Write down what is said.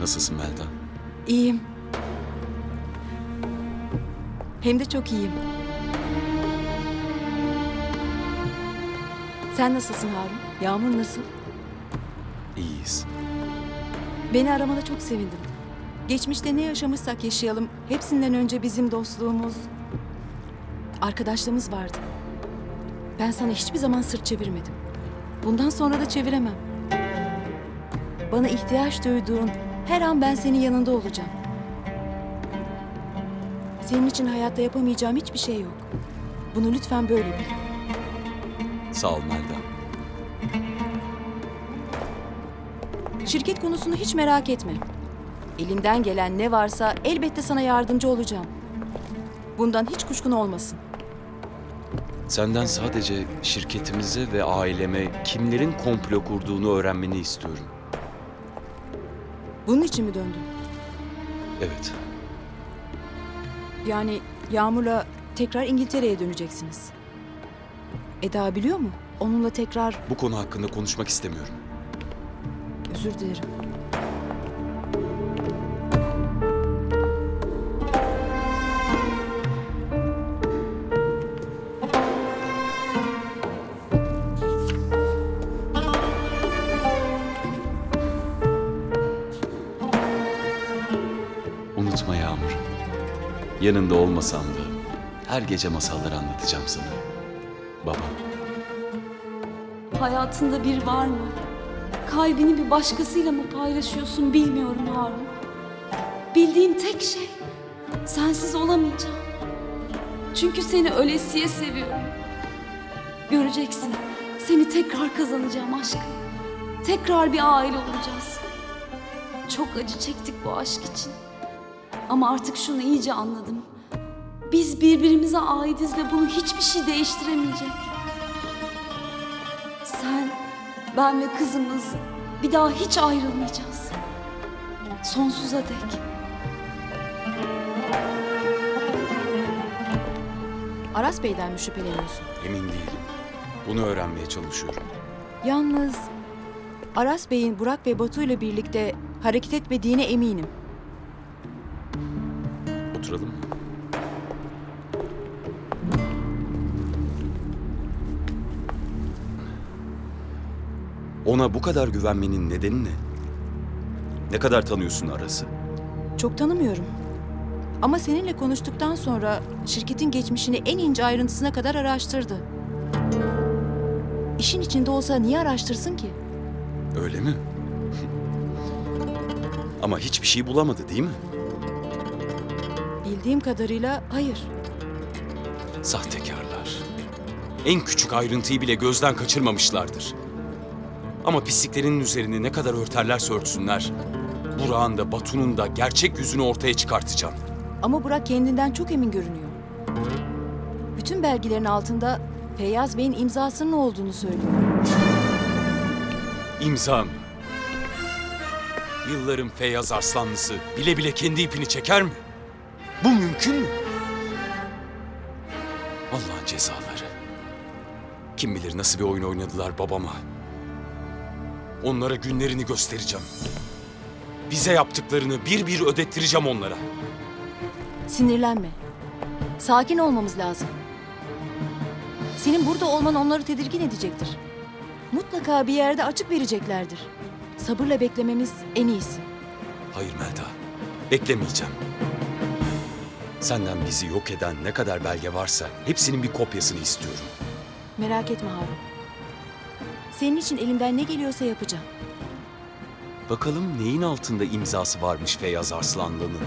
Nasılsın Melda? İyiyim. Hem de çok iyiyim. Sen nasılsın Harun? Yağmur nasıl? İyiyiz. Beni aramana çok sevindim. Geçmişte ne yaşamışsak yaşayalım, hepsinden önce bizim dostluğumuz, arkadaşlığımız vardı. Ben sana hiçbir zaman sırt çevirmedim. Bundan sonra da çeviremem. Bana ihtiyaç duyduğun her an ben senin yanında olacağım. Senin için hayatta yapamayacağım hiçbir şey yok. Bunu lütfen böyle bil. Sağ ol Melda. Şirket konusunu hiç merak etme. Elimden gelen ne varsa elbette sana yardımcı olacağım. Bundan hiç kuşkun olmasın. Senden sadece şirketimize ve aileme kimlerin komplo kurduğunu öğrenmeni istiyorum. Bunun için mi döndün? Evet. Yani Yağmur'la tekrar İngiltere'ye döneceksiniz. Eda biliyor mu? Onunla tekrar Bu konu hakkında konuşmak istemiyorum. özür dilerim. Yanında olmasam da her gece masallar anlatacağım sana. Babam. Hayatında bir var mı? Kalbini bir başkasıyla mı paylaşıyorsun bilmiyorum Harun. Bildiğim tek şey sensiz olamayacağım. Çünkü seni ölesiye seviyorum. Göreceksin. Seni tekrar kazanacağım aşkım. Tekrar bir aile olacağız. Çok acı çektik bu aşk için. Ama artık şunu iyice anladım. Biz birbirimize aitiz ve bunu hiçbir şey değiştiremeyecek. Sen, ben ve kızımız bir daha hiç ayrılmayacağız. Sonsuza dek. Aras Bey'den mi şüpheleniyorsun? Emin değilim. Bunu öğrenmeye çalışıyorum. Yalnız Aras Bey'in Burak ve Batu ile birlikte hareket etmediğine eminim. Oturalım? Ona bu kadar güvenmenin nedeni ne? Ne kadar tanıyorsun Aras'ı? Çok tanımıyorum. Ama seninle konuştuktan sonra şirketin geçmişini en ince ayrıntısına kadar araştırdı. İşin içinde olsa niye araştırsın ki? Öyle mi? Ama hiçbir şey bulamadı değil mi? Bildiğim kadarıyla hayır. Sahtekarlar. En küçük ayrıntıyı bile gözden kaçırmamışlardır. Ama pisliklerinin üzerini ne kadar örterlerse örtsünler, Burak'ın da Batu'nun da gerçek yüzünü ortaya çıkartacağım. Ama Burak kendinden çok emin görünüyor. Bütün belgelerin altında Feyyaz Bey'in imzasının olduğunu söylüyor. İmza mı? Yılların Feyyaz Arslanlısı bile bile kendi ipini çeker mi? Bu mümkün mü? Allah'ın cezaları. Kim bilir nasıl bir oyun oynadılar babama. Onlara günlerini göstereceğim. Bize yaptıklarını bir bir ödettireceğim onlara. Sinirlenme. Sakin olmamız lazım. Senin burada olman onları tedirgin edecektir. Mutlaka bir yerde açık vereceklerdir. Sabırla beklememiz en iyisi. Hayır Melda, beklemeyeceğim. Senden bizi yok eden ne kadar belge varsa hepsinin bir kopyasını istiyorum. Merak etme Harun. Senin için elimden ne geliyorsa yapacağım. Bakalım neyin altında imzası varmış Feyyaz Arslanlı'nın?